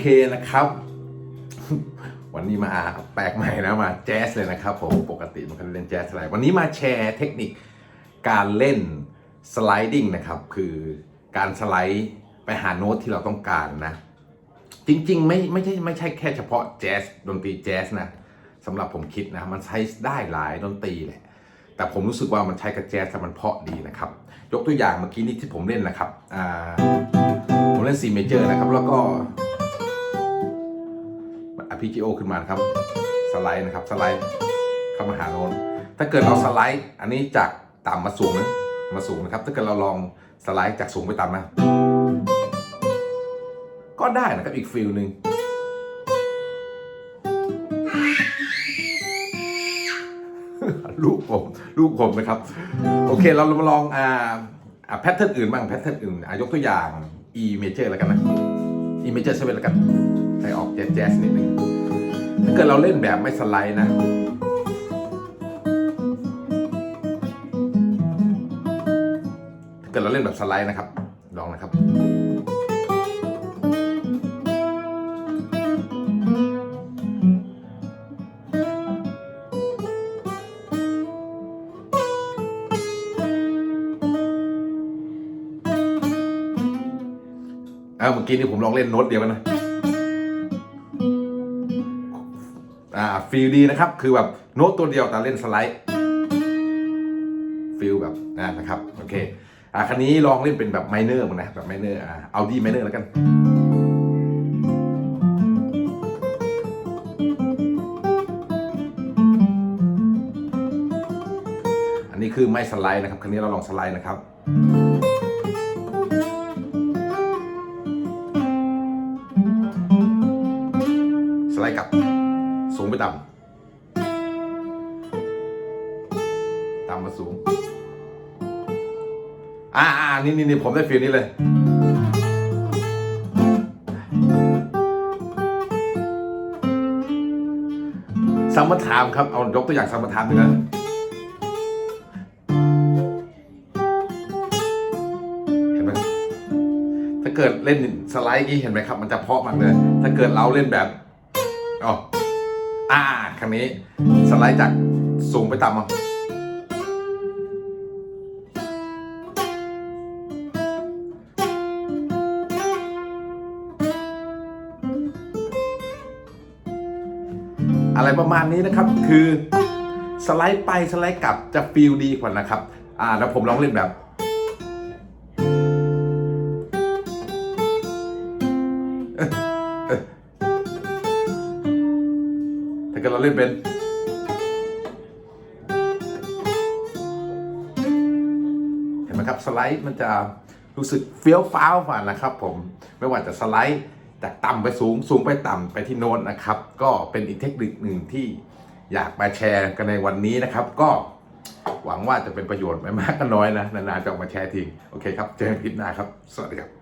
เคนะครับ วันนี้มาแปลกใหม่นะมาแจ๊สเลยนะครับผมปกติมันก็เล่นแจ๊สอะไรวันนี้มาแชร์เทคนิคการเล่นสไลดิ้งนะครับ คือการสไลด์ไปหาโน้ตที่เราต้องการนะ จริงๆ ไม่ไม่ใช่ไม่ใช่แค่เฉพาะแจ๊สดนตรีแจ๊สนะสำหรับผมคิดนะ มันใช้ได้หลายดนตรีแหละแต่ผมรู้สึกว่ามันใช้กับแจ๊สมันเพราะดีนะครับ ยกตัวอย่างเมื่อกี้นี้ที่ผมเล่นนะครับผมเล่น C major นะครับ แล้วก็ RPGO ขึ้นมานะครับ สไลด์นะครับ สไลด์เข้ามาหาโน้ตถ้าเกิดเราสไลด์ อันนี้จากต่ำมาสูงนะ มาสูงนะครับ ถ้าเกิดเราลองสไลด์จากสูงไปต่ำนะ ก็ได้นะครับอีกฟิลหนึ่งลูกผมลูกผมนะครับ โอเคเรามาลองอ่าอ่าแพทเทิร์นอื่นบ้างแพทเทิร์นอื่นอะยกตัวอย่าง E major แล้วกันนะ E major ใช่ไหมแล้วกันใส่ออกแจ๊สแจ๊สนิดนึงถ้าเกิดเราเล่นแบบไม่สไลด์นะถ้าเกิดเราเล่นแบบสไลด์นะครับลองนะครับ อ่าเมื่อกี้นี่ผมลองเล่นโน้ตเดียวกันนะอ่าฟีลดีนะครับ คือแบบโน้ตตัวเดียวแต่เล่นสไลด์ฟีลแบบอ่านะครับโอเคอ่าคันนี้ลองเล่นเป็นแบบไมเนอร์มั้งนะแบบไมเนอร์อ่าเอาดีไมเนอร์แล้วกันอันนี้คือไม่สไลด์นะครับ คันนี้เราลองสไลด์นะครับ ไลด์กลับ สูงไปต่ำต่ำมาสูง อ่าอ่านี่นี่นี่ผมได้ฟีลนี้เลยซัมเมอร์ไทม์ครับ เอายกตัวอย่างซัมเมอร์ไทม์ดูนะเห็นไหมถ้าเกิดเล่นสไลด์นี้เห็นไหมครับ มันจะเพาะมากเลย ถ้าเกิดเราเล่นแบบ อ๋ออ่าครั้งนี้สไลด์จากสูงไปต่ำอะอะไรประมาณนี้นะครับคือสไลด์ไปสไลด์กลับจะฟีลดีกว่านะครับ อ่าแล้วผมลองเล่นแบบ ถ้าเกิดเราเล่นเป็นเห็นไหมครับสไลด์มันจะรู้สึกเฟี้ยวฟ้าวกว่านะครับ ผมไม่ว่าจะสไลด์จากต่ำไปสูงสูงไปต่ำไปที่โน้นนะครับ ก็เป็นอีกเทคนิคหนึ่งที่อยากมาแชร์กันในวันนี้นะครับ ก็หวังว่าจะเป็นประโยชน์ไม่มากก็น้อยนะนานๆจะออกมาแชร์ทิ้งโอเคครับ เจอกันคลิปหน้าครับ สวัสดีครับ